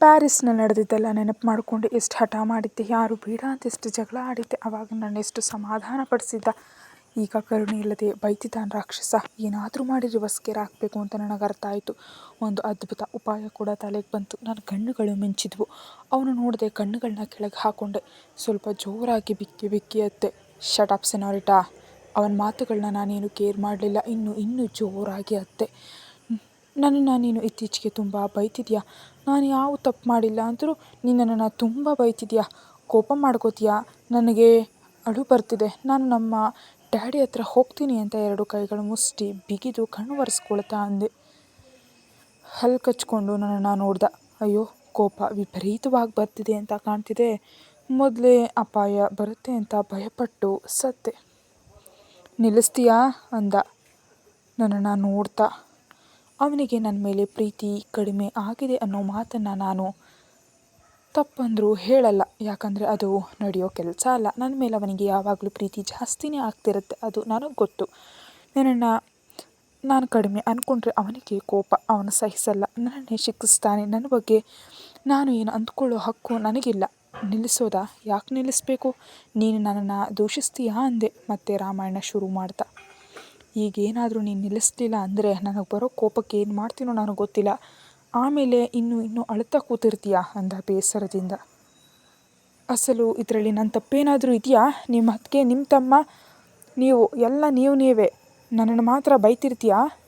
ಪ್ಯಾರಿಸ್ನಲ್ಲಿ ನಡೆದಿದ್ದೆಲ್ಲ ನೆನಪು ಮಾಡಿಕೊಂಡು ಎಷ್ಟು ಹಠ ಮಾಡಿದ್ದೆ, ಯಾರು ಬೇಡ ಅಂತ ಎಷ್ಟು ಜಗಳ ಆಡಿದ್ದೆ ಆವಾಗ ನನ್ನ ಎಷ್ಟು ಸಮಾಧಾನ ಪಡಿಸಿದ್ದ. ಈಗ ಕರುಣೆ ಇಲ್ಲದೆ ಬೈತಿದ್ದಾನೆ ರಾಕ್ಷಸ, ಏನಾದರೂ ಮಾಡಿ ರಿವರ್ಸ್ಗೇರ್ ಹಾಕಬೇಕು ಅಂತ ನನಗೆ ಅರ್ಥ ಆಯಿತು. ಒಂದು ಅದ್ಭುತ ಉಪಾಯ ಕೂಡ ತಲೆಗೆ ಬಂತು. ನನ್ನ ಕಣ್ಣುಗಳು ಮಿಂಚಿದ್ವು. ಅವನು ನೋಡದೆ ಕಣ್ಣುಗಳನ್ನ ಕೆಳಗೆ ಹಾಕೊಂಡೆ. ಸ್ವಲ್ಪ ಜೋರಾಗಿ ಬಿಕ್ಕಿ ಬಿಕ್ಕಿ ಅತ್ತೆ ಶಟ್ ಅಪ್ ಸೆನಾರಿಟಾ ಅವನ ಮಾತುಗಳನ್ನ ನಾನೇನು ಕೇರ್ ಮಾಡಲಿಲ್ಲ. ಇನ್ನು, ಇನ್ನೂ ಜೋರಾಗಿ ಅತ್ತೆ ನನ್ನನ್ನು ನೀನು ಇತ್ತೀಚೆಗೆ ತುಂಬ ಬೈತಿದ್ಯಾ? ನಾನು ಯಾವ ತಪ್ಪು ಮಾಡಿಲ್ಲ ಅಂದರೂ ನೀನು ನನ್ನನ್ನು ತುಂಬ ಬೈತಿದ್ಯಾ? ಕೋಪ ಮಾಡ್ಕೋತೀಯಾ? ನನಗೆ ಅಳು ಬರ್ತಿದೆ. ನಾನು ನಮ್ಮ ಡ್ಯಾಡಿ ಹತ್ರ ಹೋಗ್ತೀನಿ ಅಂತ ಎರಡು ಕೈಗಳು ಮುಷ್ಟಿ ಬಿಗಿದು ಕಣ್ಣು ಒರೆಸ್ಕೊಳ್ತಾ ಅಂದೆ. ಹಲ್ಲು ಕಚ್ಕೊಂಡು ನನ್ನನ್ನು ನೋಡ್ದ. ಅಯ್ಯೋ, ಕೋಪ ವಿಪರೀತವಾಗಿ ಬರ್ತಿದೆ ಅಂತ ಕಾಣ್ತಿದೆ. ಮೊದಲೇ ಅಪಾಯ ಬರುತ್ತೆ ಅಂತ ಭಯಪಟ್ಟು ಸತ್ತೆ. ನಿಲ್ಲಿಸ್ತೀಯಾ? ಅಂದ. ನನ್ನನ್ನು ನೋಡ್ತಾ ಅವನಿಗೆ ನನ್ನ ಮೇಲೆ ಪ್ರೀತಿ ಕಡಿಮೆ ಆಗಿದೆ ಅನ್ನೋ ಮಾತನ್ನು ನಾನು ತಪ್ಪಂದರೂ ಹೇಳಲ್ಲ. ಯಾಕಂದರೆ ಅದು ನಡೆಯೋ ಕೆಲಸ ಅಲ್ಲ. ನನ್ನ ಮೇಲೆ ಅವನಿಗೆ ಯಾವಾಗಲೂ ಪ್ರೀತಿ ಜಾಸ್ತಿನೇ ಆಗ್ತಿರುತ್ತೆ. ಅದು ನನಗೆ ಗೊತ್ತು. ನನ್ನನ್ನು ನಾನು ಕಡಿಮೆ ಅಂದ್ಕೊಂಡ್ರೆ ಅವನಿಗೆ ಕೋಪ. ಅವನು ಸಹಿಸಲ್ಲ. ನನ್ನನ್ನೇ ಶಿಕ್ಷಿಸ್ತಾನೆ. ನನ್ನ ಬಗ್ಗೆ ನಾನು ಏನು ಅಂದ್ಕೊಳ್ಳೋ ಹಕ್ಕು ನನಗಿಲ್ಲ. ನಿಲ್ಲಿಸೋದಾ? ಯಾಕೆ ನಿಲ್ಲಿಸ್ಬೇಕು? ನೀನು ನನ್ನನ್ನು ದೂಷಿಸ್ತೀಯಾ ಅಂದೆ. ಮತ್ತೆ ರಾಮಾಯಣ ಶುರು ಮಾಡ್ದ ಈಗೇನಾದರೂ ನೀನು ನಿಲ್ಲಿಸ್ಲಿಲ್ಲ ಅಂದರೆ ನನಗೆ ಬರೋ ಕೋಪಕ್ಕೆ ಏನು ಮಾಡ್ತೀನೋ ನನಗೆ ಗೊತ್ತಿಲ್ಲ. ಆಮೇಲೆ ಇನ್ನೂ ಇನ್ನೂ ಅಳತಾ ಕೂತಿರ್ತೀಯ? ಅಂದ ಬೇಸರದಿಂದ. ಅಸಲು ಇದರಲ್ಲಿ ನನ್ನ ತಪ್ಪೇನಾದರೂ ಇದೆಯಾ? ನಿಮ್ಮ ಅತ್ತಿಗೆ ನಿಮ್ಮ ತಮ್ಮ, ನೀವು, ಎಲ್ಲ ನೀವು ನೀವೇ ನನ್ನನ್ನು ಮಾತ್ರ ಬೈತಿರ್ತೀಯಾ?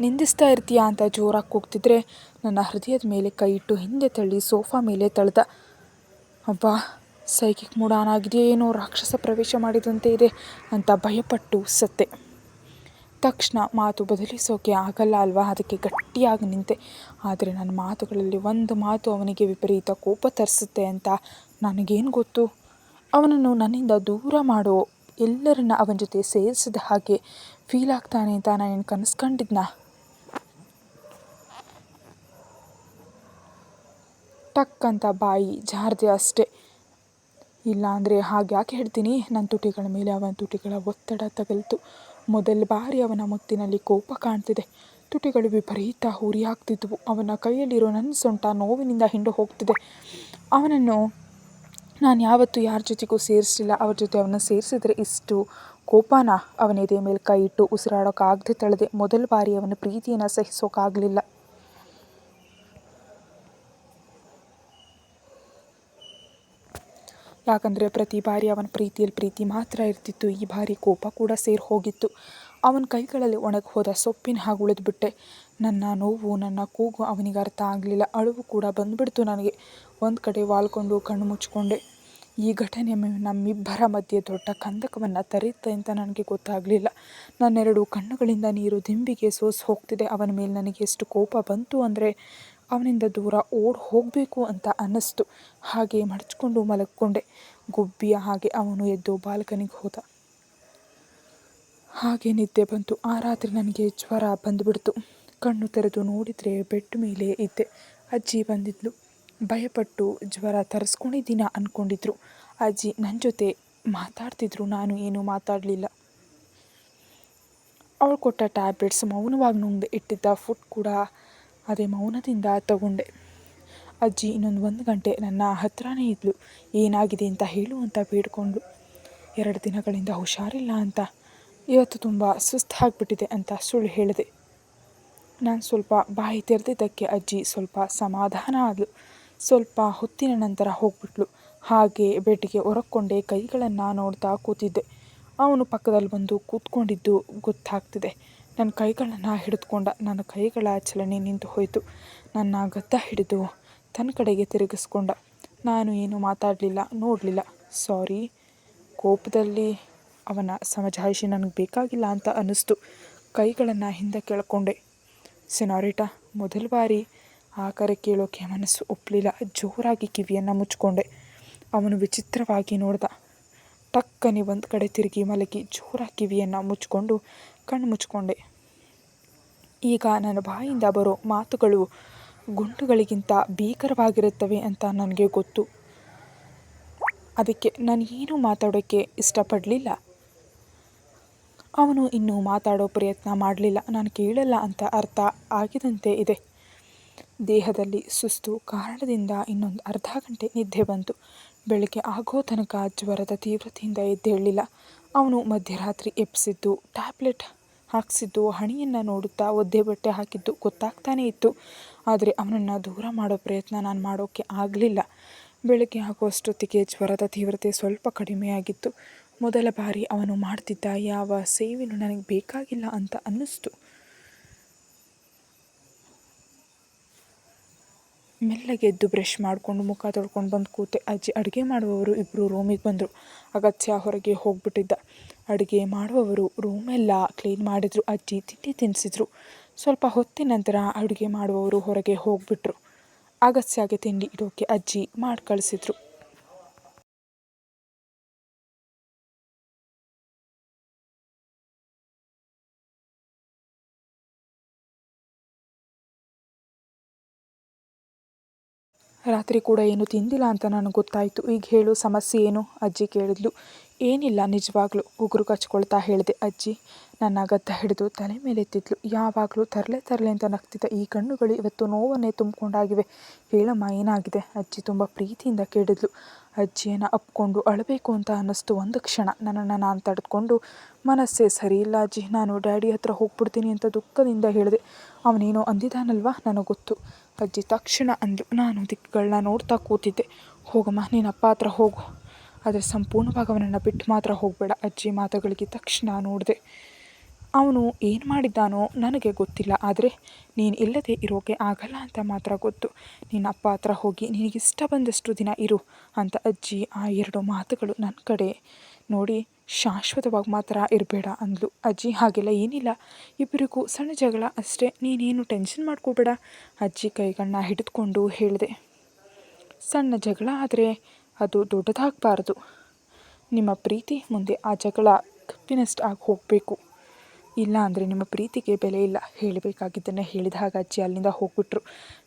ನಿಂದಿಸ್ತಾ ಇರ್ತೀಯಾ ಅಂತ ಜೋರಾಗಿ ಕೂಗ್ತಿದ್ರೆ ನನ್ನ ಹೃದಯದ ಮೇಲೆ ಕೈ ಇಟ್ಟು ಹಿಂದೆ ತಳ್ಳಿ ಸೋಫಾ ಮೇಲೆ ತಳ್ದ. ಅಬ್ಬಾ ಸೈಕಿಕ್ ಮೂಡ್ ಆಗಿದೆಯೇನೋ ರಾಕ್ಷಸ ಪ್ರವೇಶ ಮಾಡಿದಂತೆ ಇದೆ ಅಂತ ಭಯಪಟ್ಟು ಸತ್ತೆ. ತಕ್ಷಣ ಮಾತು ಬದಲಿಸೋಕೆ ಆಗಲ್ಲ ಅಲ್ವಾ? ಅದಕ್ಕೆ ಗಟ್ಟಿಯಾಗಿ ನಿಂತೆ. ಆದರೆ ನನ್ನ ಮಾತುಗಳಲ್ಲಿ ಒಂದು ಮಾತು ಅವನಿಗೆ ವಿಪರೀತ ಕೋಪ ತರಿಸುತ್ತೆ ಅಂತ ನನಗೇನು ಗೊತ್ತು? ಅವನನ್ನು ನನ್ನಿಂದ ದೂರ ಮಾಡೋ ಎಲ್ಲರನ್ನ ಅವನ ಜೊತೆ ಸೇರಿಸಿದ ಹಾಗೆ ಫೀಲ್ ಆಗ್ತಾನೆ ಅಂತ ನಾನೇನು ಕನಸ್ಕೊಂಡಿದ್ನ? ಟಕ್ ಅಂತ ಬಾಯಿ, ಜಾರದೆ ಅಷ್ಟೇ. ಇಲ್ಲಾಂದರೆ ಹಾಗೆ ಯಾಕೆ ಹೇಳ್ತೀನಿ? ನನ್ನ ತುಟಿಗಳ ಮೇಲೆ ಅವನ ತುಟಿಗಳ ಒತ್ತಡ ತಗಲ್ತು. ಮೊದಲ ಬಾರಿ ಅವನ ಮುತ್ತಿನಲ್ಲಿ ಕೋಪ ಕಾಣ್ತಿದೆ. ತುಟಿಗಳು ವಿಪರೀತ ಹುರಿಯಾಗ್ತಿದ್ವು ಅವನ ಕೈಯಲ್ಲಿರೋ ನನ್ನ ಸೊಂಟ ನೋವಿನಿಂದ ಹಿಂಡು ಹೋಗ್ತಿದೆ. ಅವನನ್ನು ನಾನು ಯಾವತ್ತೂ ಯಾರ ಜೊತೆಗೂ ಸೇರಿಸಲಿಲ್ಲ. ಅವ್ರ ಜೊತೆ ಅವನ್ನ ಸೇರಿಸಿದ್ರೆ ಇಷ್ಟು ಕೋಪನ ಅವನ ಎದೆ ಮೇಲೆ ಕೈ ಇಟ್ಟು ಉಸಿರಾಡೋಕ್ಕಾಗದೆ ತಳೆದೆ. ಮೊದಲ ಬಾರಿ ಅವನ ಪ್ರೀತಿಯನ್ನು ಸಹಿಸೋಕ್ಕಾಗಲಿಲ್ಲ ಯಾಕಂದರೆ ಪ್ರತಿ ಬಾರಿ ಅವನ ಪ್ರೀತಿಯಲ್ಲಿ ಪ್ರೀತಿ ಮಾತ್ರ ಇರ್ತಿತ್ತು, ಈ ಬಾರಿ ಕೋಪ ಕೂಡ ಸೇರಿ ಹೋಗಿತ್ತು. ಅವನ ಕೈಗಳಲ್ಲಿ ಒಣಗಿ ಹೋದ ಸೊಪ್ಪಿನ ಹಾಗೆ ಉಳಿದುಬಿಟ್ಟೆ. ನನ್ನ ನೋವು, ನನ್ನ ಕೂಗು ಅವನಿಗೆ ಅರ್ಥ ಆಗಲಿಲ್ಲ. ಅಳುವು ಕೂಡ ಬಂದುಬಿಡ್ತು ನನಗೆ. ಒಂದು ಕಡೆ ವಾಲ್ಕೊಂಡು ಕಣ್ಣು ಮುಚ್ಕೊಂಡೆ ಈ ಘಟನೆ ನಮ್ಮಿಬ್ಬರ ಮಧ್ಯೆ ದೊಡ್ಡ ಕಂದಕವನ್ನು ತರೆಯುತ್ತೆ ಅಂತ ನನಗೆ ಗೊತ್ತಾಗಲಿಲ್ಲ. ನನ್ನೆರಡು ಕಣ್ಣುಗಳಿಂದ ನೀರು ದಿಂಬಿಗೆ ಸೋಸಿ ಹೋಗ್ತಿದೆ. ಅವನ ಮೇಲೆ ನನಗೆ ಎಷ್ಟು ಕೋಪ ಬಂತು ಅಂದರೆ ಅವನಿಂದ ದೂರ ಓಡಿ ಹೋಗಬೇಕು ಅಂತ ಅನ್ನಿಸ್ತು. ಹಾಗೆ ಮಡಚ್ಕೊಂಡು ಮಲಗಿಕೊಂಡೆ. ಗುಬ್ಬಿಯ ಹಾಗೆ ಅವನು ಎದ್ದು ಬಾಲ್ಕನಿಗೆ ಹೋದ. ಹಾಗೆ ನಿದ್ದೆ ಬಂತು. ಆ ರಾತ್ರಿ ನನಗೆ ಜ್ವರ ಬಂದುಬಿಡ್ತು. ಕಣ್ಣು ತೆರೆದು ನೋಡಿದರೆ ಬೆಡ್ ಮೇಲೆ ಇದ್ದೆ. ಅಜ್ಜಿ ಬಂದಿದ್ಲು. ಭಯಪಟ್ಟು ಜ್ವರ ತರಿಸ್ಕೊಂಡಿದ್ದೀನ ಅಂದ್ಕೊಂಡಿದ್ರು ಅಜ್ಜಿ ನನ್ನ ಜೊತೆ ಮಾತಾಡ್ತಿದ್ರು. ನಾನು ಏನೂ ಮಾತಾಡಲಿಲ್ಲ. ಅವಳು ಕೊಟ್ಟ ಟ್ಯಾಬ್ಲೆಟ್ಸ್ ಮೌನವಾಗಿ ನುಂಗ್ದೆ ಇಟ್ಟಿದ್ದ ಫುಡ್ ಕೂಡ ಅದೇ ಮೌನದಿಂದ ತಗೊಂಡೆ. ಅಜ್ಜಿ ಇನ್ನೊಂದು ಒಂದು ಗಂಟೆ ನನ್ನ ಹತ್ರನೇ ಇದ್ಲು. ಏನಾಗಿದೆ ಅಂತ ಹೇಳು ಅಂತ ಬೇಡ್ಕೊಂಡ್ಳು ಎರಡು ದಿನಗಳಿಂದ ಹುಷಾರಿಲ್ಲ ಅಂತ. ಇವತ್ತು ತುಂಬ ಸುಸ್ತಾಗಿಬಿಟ್ಟಿದೆ ಅಂತ ಸುಳ್ಳು ಹೇಳಿದೆ. ನಾನು ಸ್ವಲ್ಪ ಬಾಯಿ ತೆರೆದಿದ್ದಕ್ಕೆ ಅಜ್ಜಿ ಸ್ವಲ್ಪ ಸಮಾಧಾನ ಆದಳು ಸ್ವಲ್ಪ ಹೊತ್ತಿನ ನಂತರ ಹೋಗ್ಬಿಟ್ಲು. ಹಾಗೆ ಬೆಡ್ಗೆ ಹೊರಕೊಂಡೆ ಕೈಗಳನ್ನು ನೋಡ್ತಾ ಕೂತಿದ್ದೆ. ಅವನು ಪಕ್ಕದಲ್ಲಿ ಬಂದು ಕೂತ್ಕೊಂಡಿದ್ದು ಗೊತ್ತಾಗ್ತಿದೆ. ನನ್ನ ಕೈಗಳನ್ನು ಹಿಡಿದುಕೊಂಡ ನನ್ನ ಕೈಗಳ ಚಲನೆ ನಿಂತು ಹೋಯಿತು. ನನ್ನ ಗದ್ದ ಹಿಡಿದು ತನ್ನ ಕಡೆಗೆ ತಿರುಗಿಸ್ಕೊಂಡ. ನಾನು ಏನು ಮಾತಾಡಲಿಲ್ಲ, ನೋಡಲಿಲ್ಲ. ಸಾರಿ, ಕೋಪದಲ್ಲಿ ಅವನ ಸಮಜಾಯಿಷಿ ನನಗೆ ಬೇಕಾಗಿಲ್ಲ ಅಂತ ಅನ್ನಿಸ್ತು. ಕೈಗಳನ್ನು ಹಿಂದೆ ಕೇಳಿಕೊಂಡೆ. ಸೆನಾರಿಟಾ, ಮೊದಲ ಬಾರಿ ಆ ಕರೆ ಕೇಳೋಕೆ ಮನಸ್ಸು ಒಪ್ಪಲಿಲ್ಲ ಜೋರಾಗಿ ಕಿವಿಯನ್ನು ಮುಚ್ಕೊಂಡೆ ಅವನು ವಿಚಿತ್ರವಾಗಿ ನೋಡ್ದ. ಟಕ್ಕನೆ ಒಂದು ಕಡೆ ತಿರುಗಿ ಮಲಗಿ ಜೋರಾಗಿ ಕಿವಿಯನ್ನು ಮುಚ್ಕೊಂಡು ಕಣ್ಣು ಮುಚ್ಕೊಂಡೆ. ಈಗ ನನ್ನ ಬಾಯಿಂದ ಬರೋ ಮಾತುಗಳು ಗುಂಡುಗಳಿಗಿಂತ ಭೀಕರವಾಗಿರುತ್ತವೆ ಅಂತ ನನಗೆ ಗೊತ್ತು. ಅದಕ್ಕೆ ನಾನು ಏನೂ ಮಾತಾಡೋಕ್ಕೆ ಇಷ್ಟಪಡಲಿಲ್ಲ. ಅವನು ಇನ್ನೂ ಮಾತಾಡೋ ಪ್ರಯತ್ನ ಮಾಡಲಿಲ್ಲ. ನಾನು ಕೇಳಲ್ಲ ಅಂತ ಅರ್ಥ ಆಗಿದಂತೆ ಇದೆ. ದೇಹದಲ್ಲಿ ಸುಸ್ತು ಕಾರಣದಿಂದ ಇನ್ನೊಂದು ಅರ್ಧ ಗಂಟೆ ನಿದ್ದೆ ಬಂತು. ಬೆಳಗ್ಗೆ ಆಗೋ ತನಕ ಜ್ವರದ ತೀವ್ರತೆಯಿಂದ ಎದ್ದೇಳಲಿಲ್ಲ ಅವನು ಮಧ್ಯರಾತ್ರಿ ಎಬ್ಬಿಸಿದ್ದು, ಟ್ಯಾಬ್ಲೆಟ್ ಹಾಕ್ಸಿದ್ದು, ಹಣಿಯನ್ನು ನೋಡುತ್ತಾ ಒದ್ದೆ ಬಟ್ಟೆ ಹಾಕಿದ್ದು ಗೊತ್ತಾಗ್ತಾನೇ ಇತ್ತು. ಆದರೆ ಅವನನ್ನು ದೂರ ಮಾಡೋ ಪ್ರಯತ್ನ ನಾನು ಮಾಡೋಕ್ಕೆ ಆಗಲಿಲ್ಲ. ಬೆಳಗ್ಗೆ ಆಗುವಷ್ಟೊತ್ತಿಗೆ ಜ್ವರದ ತೀವ್ರತೆ ಸ್ವಲ್ಪ ಕಡಿಮೆಯಾಗಿತ್ತು. ಮೊದಲ ಬಾರಿ ಅವನು ಮಾಡ್ತಿದ್ದ ಯಾವ ಸೇವೆಯೂ ನನಗೆ ಬೇಕಾಗಿಲ್ಲ ಅಂತ ಅನ್ನಿಸ್ತು. ಮೆಲ್ಲಗೆ ಎದ್ದು ಬ್ರಷ್ ಮಾಡಿಕೊಂಡು ಮುಖ ತೊಳ್ಕೊಂಡು ಬಂದು ಕೂತೆ. ಅಜ್ಜಿ ಅಡುಗೆ ಮಾಡುವವರು ಇಬ್ಬರು ರೂಮಿಗೆ ಬಂದರು. ಅಗತ್ಯ ಹೊರಗೆ ಹೋಗಿಬಿಟ್ಟಿದ್ದ. ಅಡುಗೆ ಮಾಡುವವರು ರೂಮೆಲ್ಲ ಕ್ಲೀನ್ ಮಾಡಿದರು. ಅಜ್ಜಿ ತಿಂಡಿ ತಿನ್ನಿಸಿದ್ರು ಸ್ವಲ್ಪ ಹೊತ್ತಿನ ನಂತರ ಅಡುಗೆ ಮಾಡುವವರು ಹೊರಗೆ ಹೋಗಿಬಿಟ್ರು. ಅಗತ್ಯಾಗೆ ತಿಂಡಿ ಇಡೋಕೆ ಅಜ್ಜಿ ಮಾಡಿ ಕಳಿಸಿದ್ರು. ರಾತ್ರಿ ಕೂಡ ಏನು ತಿಂದಿಲ್ಲ ಅಂತ ನನಗೆ ಗೊತ್ತಾಯಿತು. ಈಗ ಹೇಳು, ಸಮಸ್ಯೆ ಏನು? ಅಜ್ಜಿ ಕೇಳಿದ್ಲು. ಏನಿಲ್ಲ, ನಿಜವಾಗ್ಲೂ ಉಗುರು ಕಚ್ಕೊಳ್ತಾ ಹೇಳಿದೆ. ಅಜ್ಜಿ ನನ್ನ ಗದ್ದ ಹಿಡಿದು ತಲೆ ಮೇಲೆ ಎತ್ತಿದ್ಲು. ಯಾವಾಗಲೂ ತರಲೆ ತರಲೆ ಅಂತ ನಗ್ತಿದ್ದ ಈ ಕಣ್ಣುಗಳು ಇವತ್ತು ನೋವನ್ನೇ ತುಂಬಿಕೊಂಡಾಗಿವೆ. ಹೇಳಮ್ಮ, ಏನಾಗಿದೆ? ಅಜ್ಜಿ ತುಂಬ ಪ್ರೀತಿಯಿಂದ ಕೇಳಿದ್ಲು. ಅಜ್ಜಿಯನ್ನು ಅಪ್ಕೊಂಡು ಅಳಬೇಕು ಅಂತ ಅನ್ನಿಸ್ತು ಒಂದು ಕ್ಷಣ. ನನ್ನನ್ನು ನಾನು ತಡೆದುಕೊಂಡು ಮನಸ್ಸೇ ಸರಿ ಇಲ್ಲ ಅಜ್ಜಿ. ನಾನು ಡ್ಯಾಡಿ ಹತ್ರ ಹೋಗ್ಬಿಡ್ತೀನಿ ಅಂತ ದುಃಖದಿಂದ ಹೇಳಿದೆ. ಅವನೇನೋ ಅಂದಿದ್ದಾನಲ್ವಾ? ನನಗೆ ಗೊತ್ತು ಅಜ್ಜಿ ತಕ್ಷಣ ಅಂದು ನಾನು ದಿಕ್ಕುಗಳನ್ನ ನೋಡ್ತಾ ಕೂತಿದ್ದೆ. ಹೋಗಮ್ಮ, ನೀನು ಅಪ್ಪ ಹತ್ರ ಹೋಗು. ಆದರೆ ಸಂಪೂರ್ಣವಾಗಿ ಅವನನ್ನು ಬಿಟ್ಟು ಮಾತ್ರ ಹೋಗಬೇಡ. ಅಜ್ಜಿ ಮಾತುಗಳಿಗೆ ತಕ್ಷಣ ನೋಡಿದೆ. ಅವನು ಏನು ಮಾಡಿದ್ದಾನೋ ನನಗೆ ಗೊತ್ತಿಲ್ಲ. ಆದರೆ ನೀನು ಇಲ್ಲದೆ ಇರೋಕೆ ಆಗಲ್ಲ ಅಂತ ಮಾತ್ರ ಗೊತ್ತು. ನಿನ್ನ ಅಪ್ಪ ಹತ್ರ ಹೋಗಿ ನಿನಗಿಷ್ಟ ಬಂದಷ್ಟು ದಿನ ಇರು ಅಂತ ಅಜ್ಜಿ ಆ ಎರಡು ಮಾತುಗಳು ನನ್ನ ಕಡೆ ನೋಡಿ ಶಾಶ್ವತವಾಗಿ ಮಾತ್ರ ಇರಬೇಡ ಅಂದ್ಲು. ಅಜ್ಜಿ, ಹಾಗೆಲ್ಲ ಏನಿಲ್ಲ. ಇಬ್ಬರಿಗೂ ಸಣ್ಣ ಜಗಳ ಅಷ್ಟೇ. ನೀನೇನು ಟೆನ್ಷನ್ ಮಾಡ್ಕೋಬೇಡ. ಅಜ್ಜಿ ಕೈಗಳನ್ನ ಹಿಡಿದುಕೊಂಡು ಹೇಳಿದೆ. ಸಣ್ಣ ಜಗಳ ಆದರೆ ಅದು ದೊಡ್ಡದಾಗಬಾರ್ದು. ನಿಮ್ಮ ಪ್ರೀತಿ ಮುಂದೆ ಆ ಜಗಳ ಕಪ್ಪಿನಷ್ಟು ಆಗಿ ಹೋಗಬೇಕು. ಇಲ್ಲ ಅಂದರೆ ನಿಮ್ಮ ಪ್ರೀತಿಗೆ ಬೆಲೆ ಇಲ್ಲ. ಹೇಳಬೇಕಾಗಿದ್ದನ್ನು ಹೇಳಿದ ಹಾಗೆ ಅಜ್ಜಿ ಅಲ್ಲಿಂದ ಹೋಗ್ಬಿಟ್ರು.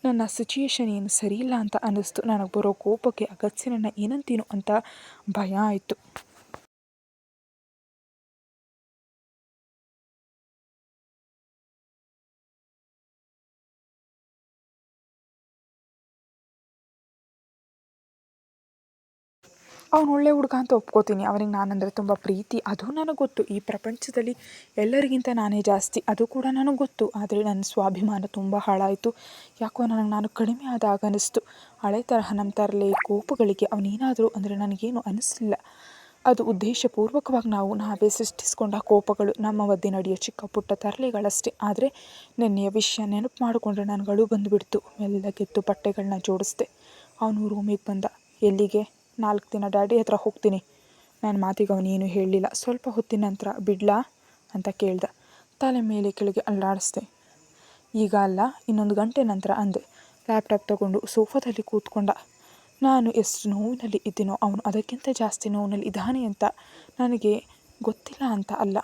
ನನ್ನ ಸಿಚುಯೇಷನ್ ಏನು ಸರಿಯಿಲ್ಲ ಅಂತ ಅನ್ನಿಸ್ತು. ನನಗೆ ಬರೋ ಕೋಪಕ್ಕೆ ಅಗತ್ಯ ನನ್ನ ಏನಂತೀನೋ ಅಂತ ಭಯ ಆಯಿತು. ಅವನು ಒಳ್ಳೆ ಹುಡುಗ ಅಂತ ಒಪ್ಕೋತೀನಿ. ಅವನಿಗೆ ನಾನಂದರೆ ತುಂಬ ಪ್ರೀತಿ. ಅದು ನನಗೆ ಗೊತ್ತು. ಈ ಪ್ರಪಂಚದಲ್ಲಿ ಎಲ್ಲರಿಗಿಂತ ನಾನೇ ಜಾಸ್ತಿ. ಅದು ಕೂಡ ನನಗೆ ಗೊತ್ತು. ಆದರೆ ನನ್ನ ಸ್ವಾಭಿಮಾನ ತುಂಬ ಹಾಳಾಯಿತು. ಯಾಕೋ ನನಗೆ ನಾನು ಕಡಿಮೆ ಆದಾಗ ಅನ್ನಿಸ್ತು ಹಳೆ ತರಹ ನಮ್ಮ ತರಲೆ ಕೋಪಗಳಿಗೆ ಅವನೇನಾದರೂ ಅಂದರೆ ನನಗೇನು ಅನ್ನಿಸಲಿಲ್ಲ ಅದು ಉದ್ದೇಶಪೂರ್ವಕವಾಗಿ ನಾವು, ನಾವೇ ಸೃಷ್ಟಿಸ್ಕೊಂಡ ಕೋಪಗಳು. ನಮ್ಮ ಮಧ್ಯೆ ನಡೆಯೋ ಚಿಕ್ಕ ಪುಟ್ಟ ತರಲೆಗಳಷ್ಟೇ. ಆದರೆ ನೆನ್ನೆಯ ವಿಷಯ ನೆನಪು ಮಾಡಿಕೊಂಡ್ರೆ ನನಗಳು ಬಂದುಬಿಡ್ತು. ಮೆಲ್ಲಗೆದ್ದು ಬಟ್ಟೆಗಳನ್ನ ಜೋಡಿಸ್ದೆ. ಅವನು ರೂಮಿಗೆ ಬಂದ. ಎಲ್ಲಿಗೆ? ನಾಲ್ಕು ದಿನ ಡ್ಯಾಡಿ ಹತ್ರ ಹೋಗ್ತೀನಿ. ನನ್ನ ಮಾತಿಗೆ ಅವನೇನು ಹೇಳಲಿಲ್ಲ. ಸ್ವಲ್ಪ ಹೊತ್ತಿನ ನಂತರ, ಬಿಡ್ಲಾ? ಅಂತ ಕೇಳ್ದ. ತಲೆ ಮೇಲೆ ಕೆಳಗೆ ಅಲ್ಲಾಡಿಸ್ದೆ. ಈಗ ಅಲ್ಲ, ಇನ್ನೊಂದು ಗಂಟೆ ನಂತರ ಅಂದೆ. ಲ್ಯಾಪ್ಟಾಪ್ ತಗೊಂಡು ಸೋಫಾದಲ್ಲಿ ಕೂತ್ಕೊಂಡ. ನಾನು ಎಷ್ಟು ನೋವಿನಲ್ಲಿ ಇದ್ದೀನೋ, ಅವನು ಅದಕ್ಕಿಂತ ಜಾಸ್ತಿ ನೋವಿನಲ್ಲಿ ಇದ್ದಾನೆ ಅಂತ ನನಗೆ ಗೊತ್ತಿಲ್ಲ ಅಂತ ಅಲ್ಲ.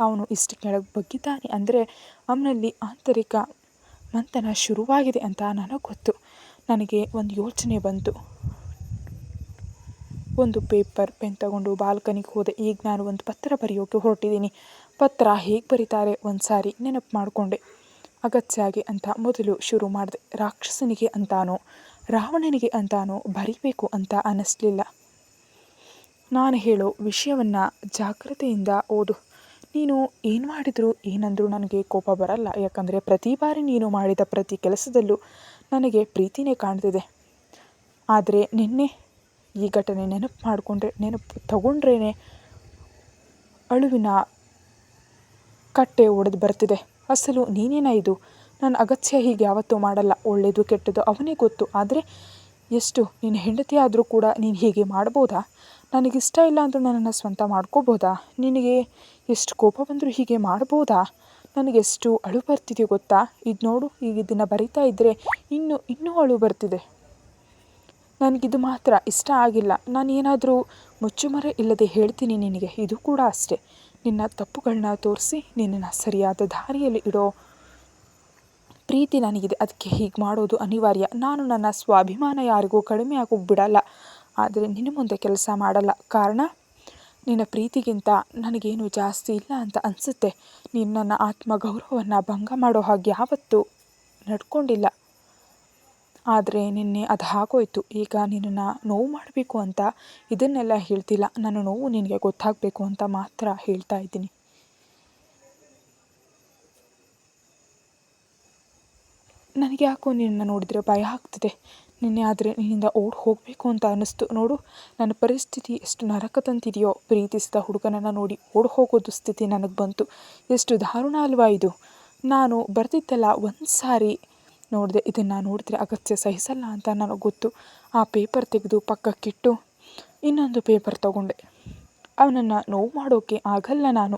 ಅವನು ಇಷ್ಟು ಕೆಳಗೆ ಬಗ್ಗಿದ್ದಾನೆ ಅಂದರೆ ಅವನಲ್ಲಿ ಆಂತರಿಕ ಮಂಥನ ಶುರುವಾಗಿದೆ ಅಂತ ನನಗೆ ಗೊತ್ತು. ನನಗೆ ಒಂದು ಯೋಚನೆ ಬಂತು. ಒಂದು ಪೇಪರ್ ಪೆನ್ ತಗೊಂಡು ಬಾಲ್ಕನಿಗೆ ಹೋದೆ. ಈಗ ನಾನು ಒಂದು ಪತ್ರ ಬರೆಯೋಕೆ ಹೊರಟಿದ್ದೀನಿ. ಪತ್ರ ಹೇಗೆ ಬರೀತಾರೆ? ಒಂದು ಸಾರಿ ನೆನಪು ಮಾಡಿಕೊಂಡೆ. ಅಗತ್ಯಾಗಿ ಅಂತ ಮೊದಲು ಶುರು ಮಾಡಿದೆ. ರಾಕ್ಷಸನಿಗೆ ಅಂತಾನೋ, ರಾವಣನಿಗೆ ಅಂತಾನೋ ಬರಿಬೇಕು ಅಂತ ಅನ್ನಿಸ್ಲಿಲ್ಲ ನಾನು ಹೇಳೋ ವಿಷಯವನ್ನು ಜಾಗ್ರತೆಯಿಂದ ಓದು. ನೀನು ಏನು ಮಾಡಿದರೂ ಏನಂದರೂ ನನಗೆ ಕೋಪ ಬರಲ್ಲ. ಯಾಕಂದರೆ ಪ್ರತಿ ಬಾರಿ ನೀನು ಮಾಡಿದ ಪ್ರತಿ ಕೆಲಸದಲ್ಲೂ ನನಗೆ ಪ್ರೀತಿನೇ ಕಾಣ್ತಿದೆ. ಆದರೆ ನಿನ್ನೆ ಈ ಘಟನೆ ನೆನಪು ಮಾಡಿಕೊಂಡ್ರೆ, ನೆನಪು ತಗೊಂಡ್ರೇ ಅಳುವಿನ ಕಟ್ಟೆ ಒಡೆದು ಬರ್ತಿದೆ ಅಸಲು ನೀನೇನ ಇದು? ನಾನು ಅಗತ್ಯ ಹೀಗೆ ಯಾವತ್ತೂ ಮಾಡಲ್ಲ. ಒಳ್ಳೆಯದು ಕೆಟ್ಟದ್ದು ಅವನೇ ಗೊತ್ತು. ಆದರೆ ಎಷ್ಟು? ನಿನ್ನ ಹೆಂಡತಿ ಆದರೂ ಕೂಡ ನೀನು ಹೀಗೆ ಮಾಡ್ಬೋದಾ? ನನಗಿಷ್ಟ ಇಲ್ಲ ಅಂದರೂ ನನ್ನನ್ನು ಸ್ವಂತ ಮಾಡ್ಕೋಬೋದಾ? ನಿನಗೆ ಎಷ್ಟು ಕೋಪ ಬಂದರೂ ಹೀಗೆ ಮಾಡ್ಬೋದಾ? ನನಗೆಷ್ಟು ಅಳು ಬರ್ತಿದೆ ಗೊತ್ತಾ? ಇದು ನೋಡು ಈಗ ಇದನ್ನು ಬರಿತಾ ಇದ್ದರೆ ಇನ್ನೂ ಇನ್ನೂ ಅಳು ಬರ್ತಿದೆ. ನನಗಿದು ಮಾತ್ರ ಇಷ್ಟ ಆಗಿಲ್ಲ. ನಾನು ಏನಾದರೂ ಮುಚ್ಚುಮರೆ ಇಲ್ಲದೆ ಹೇಳ್ತೀನಿ ನಿನಗೆ. ಇದು ಕೂಡ ಅಷ್ಟೇ. ನಿನ್ನ ತಪ್ಪುಗಳನ್ನ ತೋರಿಸಿ ನಿನ್ನನ್ನು ಸರಿಯಾದ ದಾರಿಯಲ್ಲಿ ಇಡೋ ಪ್ರೀತಿ ನನಗಿದೆ. ಅದಕ್ಕೆ ಹೀಗೆ ಮಾಡೋದು ಅನಿವಾರ್ಯ. ನಾನು ನನ್ನ ಸ್ವಾಭಿಮಾನ ಯಾರಿಗೂ ಕಡಿಮೆ ಆಗೋಗಿ ಬಿಡಲ್ಲ ಆದರೆ ನಿನ್ನ ಮುಂದೆ ಕೆಲಸ ಮಾಡಲ್ಲ. ಕಾರಣ? ನಿನ್ನ ಪ್ರೀತಿಗಿಂತ ನನಗೇನು ಜಾಸ್ತಿ ಇಲ್ಲ ಅಂತ ಅನಿಸುತ್ತೆ. ನೀನು ನನ್ನ ಆತ್ಮಗೌರವವನ್ನು ಭಂಗ ಮಾಡೋ ಹಾಗೆ ಯಾವತ್ತೂ ನಡ್ಕೊಂಡಿಲ್ಲ. ಆದರೆ ನಿನ್ನೆ ಅದು ಆಗೋಯ್ತು ಈಗ ನಿನ್ನನ್ನು ನೋವು ಮಾಡಬೇಕು ಅಂತ ಇದನ್ನೆಲ್ಲ ಹೇಳ್ತಿಲ್ಲ. ನನ್ನ ನೋವು ನಿನಗೆ ಗೊತ್ತಾಗಬೇಕು ಅಂತ ಮಾತ್ರ ಹೇಳ್ತಾ ಇದ್ದೀನಿ. ನನಗೆ ಯಾಕೋ ನಿನ್ನ ನೋಡಿದರೆ ಭಯ ಆಗ್ತಿದೆ. ನಿನ್ನೆ ಆದರೆ ನಿನ್ನಿಂದ ಓಡಿ ಹೋಗಬೇಕು ಅಂತ ಅನ್ನಿಸ್ತು. ನೋಡು, ನನ್ನ ಪರಿಸ್ಥಿತಿ ಎಷ್ಟು ನರಕದಂತಿದೆಯೋ, ಪ್ರೀತಿಸಿದ ಹುಡುಗನನ್ನು ನೋಡಿ ಓಡಿ ಹೋಗೋದು ಸ್ಥಿತಿ ನನಗೆ ಬಂತು. ಎಷ್ಟು ದಾರುಣ ಅಲ್ವಾ ಇದು. ನಾನು ಬರ್ತಿತ್ತಲ್ಲ ಒಂದು ಸಾರಿ ನೋಡಿದೆ, ಇದನ್ನು ನೋಡಿದ್ರೆ ಅಗತ್ಯ ಸಹಿಸಲ್ಲ ಅಂತ ನನಗೆ ಗೊತ್ತು. ಆ ಪೇಪರ್ ತೆಗೆದು ಪಕ್ಕಕ್ಕಿಟ್ಟು ಇನ್ನೊಂದು ಪೇಪರ್ ತಗೊಂಡೆ. ಅವನನ್ನು ನೋವು ಮಾಡೋಕ್ಕೆ ಆಗಲ್ಲ ನಾನು.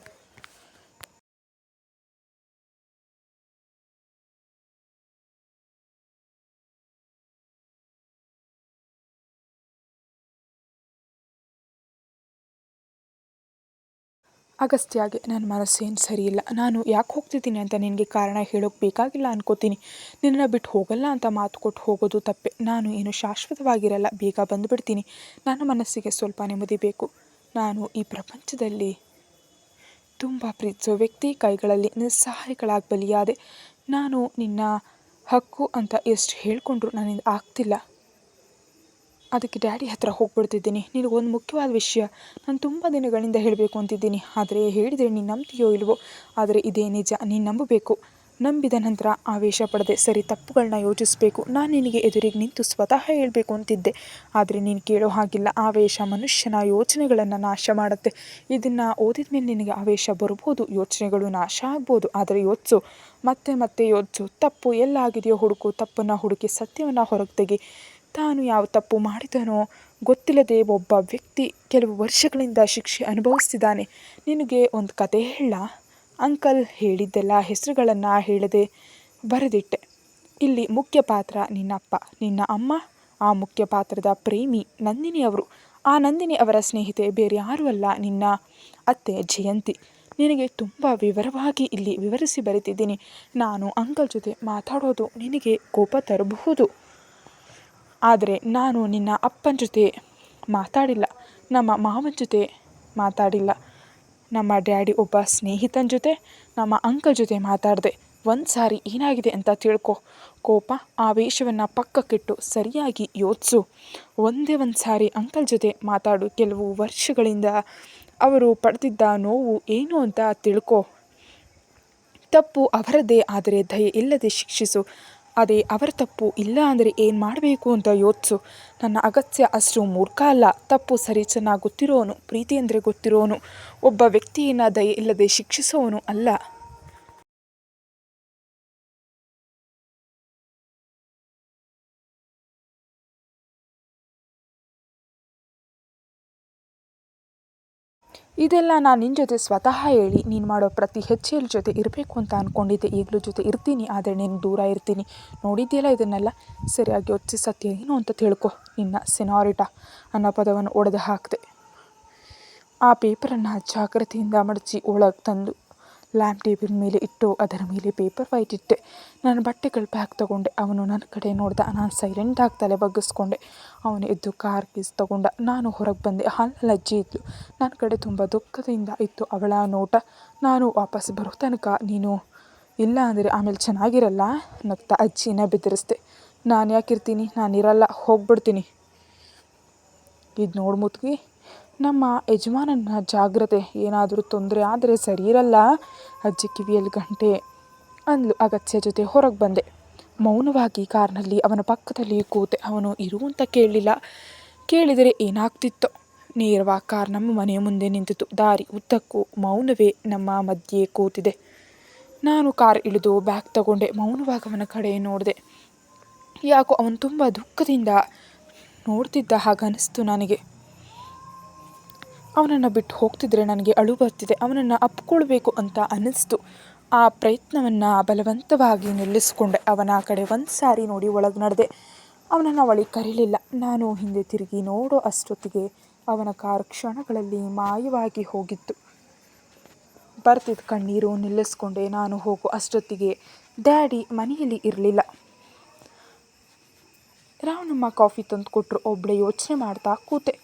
ಅಗಸ್ತ್ಯಾಗೆ ನನ್ನ ಮನಸ್ಸೇನು ಸರಿಯಿಲ್ಲ. ನಾನು ಯಾಕೆ ಹೋಗ್ತಿದ್ದೀನಿ ಅಂತ ನಿನಗೆ ಕಾರಣ ಹೇಳೋಕೆ ಬೇಕಾಗಿಲ್ಲ ಅನ್ಕೋತೀನಿ. ನಿನ್ನನ್ನು ಬಿಟ್ಟು ಹೋಗಲ್ಲ ಅಂತ ಮಾತು ಕೊಟ್ಟು ಹೋಗೋದು ತಪ್ಪೆ. ನಾನು ಏನು ಶಾಶ್ವತವಾಗಿರಲ್ಲ, ಬೇಗ ಬಂದುಬಿಡ್ತೀನಿ. ನನ್ನ ಮನಸ್ಸಿಗೆ ಸ್ವಲ್ಪ ನೆಮ್ಮದಿ ಬೇಕು. ನಾನು ಈ ಪ್ರಪಂಚದಲ್ಲಿ ತುಂಬ ಪ್ರೀತಿಸೋ ವ್ಯಕ್ತಿ, ಕೈಗಳಲ್ಲಿ ನಿಸ್ಸಹಾಯಗಳಾಗಿ ಬಲಿಯಾದೆ. ನಾನು ನಿನ್ನ ಹಕ್ಕು ಅಂತ ಎಷ್ಟು ಹೇಳಿಕೊಂಡ್ರು ನನಗೆ ಆಗ್ತಿಲ್ಲ. ಅದಕ್ಕೆ ಡ್ಯಾಡಿ ಹತ್ತಿರ ಹೋಗ್ಬಿಡ್ತಿದ್ದೀನಿ. ನಿನಗೊಂದು ಮುಖ್ಯವಾದ ವಿಷಯ ನಾನು ತುಂಬ ದಿನಗಳಿಂದ ಹೇಳಬೇಕು ಅಂತಿದ್ದೀನಿ. ಆದರೆ ಹೇಳಿದರೆ ನೀನು ನಂಬ್ತೀಯೋ ಇಲ್ವೋ? ಆದರೆ ಇದೇ ನಿಜ, ನೀನು ನಂಬಬೇಕು. ನಂಬಿದ ನಂತರ ಆವೇಶ ಪಡದೆ ಸರಿ ತಪ್ಪುಗಳನ್ನ ಯೋಚಿಸಬೇಕು. ನಾನು ನಿನಗೆ ಎದುರಿಗೆ ನಿಂತು ಸ್ವತಃ ಹೇಳಬೇಕು ಅಂತಿದ್ದೆ. ಆದರೆ ನೀನು ಕೇಳೋ ಹಾಗಿಲ್ಲ. ಆವೇಶ ಮನುಷ್ಯನ ಯೋಚನೆಗಳನ್ನು ನಾಶ ಮಾಡುತ್ತೆ. ಇದನ್ನು ಓದಿದ ಮೇಲೆ ನಿನಗೆ ಆವೇಶ ಬರ್ಬೋದು, ಯೋಚನೆಗಳು ನಾಶ ಆಗ್ಬೋದು. ಆದರೆ ಯೋಚಿಸು. ಮತ್ತೆ ಮತ್ತೆ ಯೋಚಿಸು. ತಪ್ಪು ಎಲ್ಲಾಗಿದೆಯೋ ಹುಡುಕು, ತಪ್ಪನ್ನು ಹುಡುಕಿ ಸತ್ಯವನ್ನು ಹೊರಗೆ ತೆಗಿ. ತಾನು ಯಾವ ತಪ್ಪು ಮಾಡಿದನೋ ಗೊತ್ತಿಲ್ಲದೆ ಒಬ್ಬ ವ್ಯಕ್ತಿ ಕೆಲವು ವರ್ಷಗಳಿಂದ ಶಿಕ್ಷೆ ಅನುಭವಿಸ್ತಿದ್ದಾನೆ. ನಿನಗೆ ಒಂದು ಕತೆ ಹೇಳ. ಅಂಕಲ್ ಹೇಳಿದ್ದೆಲ್ಲ ಹೆಸರುಗಳನ್ನು ಹೇಳದೆ ಬರೆದಿಟ್ಟೆ. ಇಲ್ಲಿ ಮುಖ್ಯ ಪಾತ್ರ ನಿನ್ನಪ್ಪ, ನಿನ್ನ ಅಮ್ಮ, ಆ ಮುಖ್ಯ ಪಾತ್ರದ ಪ್ರೇಮಿ ನಂದಿನಿ ಅವರು. ಆ ನಂದಿನಿ ಅವರ ಸ್ನೇಹಿತೆ ಬೇರೆ ಯಾರೂ ಅಲ್ಲ, ನಿನ್ನ ಅತ್ತೆ ಜಯಂತಿ. ನಿನಗೆ ತುಂಬ ವಿವರವಾಗಿ ಇಲ್ಲಿ ವಿವರಿಸಿ ಬರೆತಿದ್ದೀನಿ ನಾನು ಅಂಕಲ್ ಜೊತೆ ಮಾತಾಡೋದು ನಿನಗೆ ಕೋಪ ತರಬಹುದು. ಆದರೆ ನಾನು ನಿನ್ನ ಅಪ್ಪನ ಜೊತೆ ಮಾತಾಡಿಲ್ಲ. ನಮ್ಮ ಮಾವನ ಜೊತೆ ಮಾತಾಡಿಲ್ಲ. ನಮ್ಮ ಡ್ಯಾಡಿ ಒಬ್ಬ ಸ್ನೇಹಿತನ ಜೊತೆ, ನಮ್ಮ ಅಂಕಲ್ ಜೊತೆ ಮಾತಾಡಿದೆ. ಒಂದು ಸಾರಿ ಏನಾಗಿದೆ ಅಂತ ತಿಳ್ಕೊ. ಕೋಪ ಆವೇಶವನ್ನು ಪಕ್ಕಕ್ಕಿಟ್ಟು ಸರಿಯಾಗಿ ಯೋಚಿಸು. ಒಂದೇ ಒಂದು ಸಾರಿ ಅಂಕಲ್ ಜೊತೆ ಮಾತಾಡು. ಕೆಲವು ವರ್ಷಗಳಿಂದ ಅವರು ಪಡೆದಿದ್ದ ನೋವು ಏನು ಅಂತ ತಿಳ್ಕೊ. ತಪ್ಪು ಅವರದೇ, ಆದರೆ ದಯೆ ಇಲ್ಲದೆ ಶಿಕ್ಷಿಸು. ಅದೇ ಅವರ ತಪ್ಪು ಇಲ್ಲ ಅಂದರೆ ಏನು ಮಾಡಬೇಕು ಅಂತ ಯೋಚಿಸು. ನನ್ನ ಅಗತ್ಯ ಅಷ್ಟು ಮೂರ್ಖ ಅಲ್ಲ. ತಪ್ಪು ಸರಿ ಚೆನ್ನಾಗಿ ಗೊತ್ತಿರೋನು, ಪ್ರೀತಿ ಅಂದರೆ ಗೊತ್ತಿರೋನು. ಒಬ್ಬ ವ್ಯಕ್ತಿಯನ್ನು ದಯ ಇಲ್ಲದೆ ಶಿಕ್ಷಿಸೋನು ಅಲ್ಲ. ಇದೆಲ್ಲ ನಾನು ನಿನ್ನ ಜೊತೆ ಸ್ವತಃ ಹೇಳಿ, ನೀನು ಮಾಡೋ ಪ್ರತಿ ಹೆಜ್ಜೆಯಲ್ಲಿ ಜೊತೆ ಇರಬೇಕು ಅಂತ ಅಂದ್ಕೊಂಡಿದ್ದೆ ಈಗಲೂ ಜೊತೆ ಇರ್ತೀನಿ, ಆದರೆ ನೀನು ದೂರ ಇರ್ತೀನಿ. ನೋಡಿದ್ದೀಯಲ್ಲ ಇದನ್ನೆಲ್ಲ? ಸರಿಯಾಗಿ ಯೋಚಿಸಿ ಸತ್ಯ, ಏನು ಅಂತ ತಿಳ್ಕೊ, ನಿನ್ನ ಸೆನಾರಿಟಾ ಅನ್ನೋ ಪದವನ್ನು ಒಡೆದು ಹಾಕಿದೆ. ಆ ಪೇಪರನ್ನು ಜಾಗ್ರತೆಯಿಂದ ಮಡಚಿ ಒಳಗೆ ತಂದು ಲ್ಯಾಂಪ್ ಟೇಬಲ್ ಮೇಲೆ ಇಟ್ಟು ಅದರ ಮೇಲೆ ಪೇಪರ್ ವೈಟ್ ಇಟ್ಟೆ. ನಾನು ಬಟ್ಟೆಗಳು ಬ್ಯಾಗ್ ತಗೊಂಡೆ. ಅವನು ನನ್ನ ಕಡೆ ನೋಡಿದ ನಾನು ಸೈಲೆಂಟಾಗಿ ತಲೆ ಬಗ್ಗಿಸ್ಕೊಂಡೆ. ಅವನು ಎದ್ದು ಕಾರ್ ಕೀಸ್ ತಗೊಂಡ. ನಾನು ಹೊರಗೆ ಬಂದೆ. ಹಾಲಲ್ಲಿ ಅಜ್ಜಿ ಇದ್ಲು ನನ್ನ ಕಡೆ ತುಂಬ ದುಃಖದಿಂದ ಇತ್ತು ಅವಳ ನೋಟ. ನಾನು ವಾಪಸ್ ಬರೋ ತನಕ ನೀನು ಇಲ್ಲ ಅಂದರೆ ಆಮೇಲೆ ಚೆನ್ನಾಗಿರಲ್ಲ? ನಗ್ತಾ ಅಜ್ಜಿನ ಬೆದರಿಸ್ದೆ. ನಾನು ಯಾಕಿರ್ತೀನಿ? ನಾನಿರಲ್ಲ. ಹೋಗ್ಬಿಡ್ತೀನಿ. ಇದು ನೋಡಿ ನಮ್ಮ ಯಜಮಾನನ ಜಾಗ್ರತೆ ಏನಾದರೂ ತೊಂದರೆ ಆದರೆ ಸರಿ ಇರಲ್ಲ. ಅಜ್ಜಿ ಕಿವಿಯಲ್ಲಿ ಗಂಟೆ ಅಂದ್ಲು. ಅಗತ್ಯ ಜೊತೆ ಹೊರಗೆ ಬಂದೆ. ಮೌನವಾಗಿ ಕಾರ್ನಲ್ಲಿ ಅವನ ಪಕ್ಕದಲ್ಲಿ ಕೂತೆ. ಅವನು ಇರುವಂತ ಕೇಳಲಿಲ್ಲ. ಕೇಳಿದರೆ ಏನಾಗ್ತಿತ್ತೋ. ನೇರವಾಗಿ ಕಾರ್ ನಮ್ಮ ಮನೆಯ ಮುಂದೆ ನಿಂತಿತು ದಾರಿ ಉದ್ದಕ್ಕೂ ಮೌನವೇ ನಮ್ಮ ಮಧ್ಯೆ ಕೂತಿದೆ. ನಾನು ಕಾರ್ ಇಳಿದು ಬ್ಯಾಗ್ ತಗೊಂಡೆ. ಮೌನವಾಗಿ ಅವನ ಕಡೆ ನೋಡಿದೆ. ಯಾಕೋ ಅವನು ತುಂಬ ದುಃಖದಿಂದ ನೋಡ್ತಿದ್ದ ಹಾಗನ್ನಿಸ್ತು ನನಗೆ. ಅವನನ್ನು ಬಿಟ್ಟು ಹೋಗ್ತಿದ್ರೆ ನನಗೆ ಅಳು ಬರ್ತಿದೆ, ಅವನನ್ನು ಅಪ್ಕೊಳ್ಬೇಕು ಅಂತ ಅನ್ನಿಸ್ತು. ಆ ಪ್ರಯತ್ನವನ್ನು ಬಲವಂತವಾಗಿ ನಿಲ್ಲಿಸಿಕೊಂಡೆ. ಅವನ ಕಡೆ ಒಂದು ಸಾರಿ ನೋಡಿ ಒಳಗೆ ನಡೆದೆ. ಅವನನ್ನು ಒಳಗೆ ಕರೀಲಿಲ್ಲ. ನಾನು ಹಿಂದೆ ತಿರುಗಿ ನೋಡೋ ಅಷ್ಟೊತ್ತಿಗೆ ಅವನ ಕಾರ್ ಕ್ಷಣಗಳಲ್ಲಿ ಮಾಯವಾಗಿ ಹೋಗಿತ್ತು. ಬರ್ತಿದ್ದ ಕಣ್ಣೀರು ನಿಲ್ಲಿಸ್ಕೊಂಡೆ. ನಾನು ಹೋಗೋ ಅಷ್ಟೊತ್ತಿಗೆ ಡ್ಯಾಡಿ ಮನೆಯಲ್ಲಿ ಇರಲಿಲ್ಲ. ರಾವಣಮ್ಮ ಕಾಫಿ ತಂದು ಕೊಟ್ಟರು ಒಬ್ಬಳೆ ಯೋಚನೆ ಮಾಡ್ತಾ ಕೂತೆ.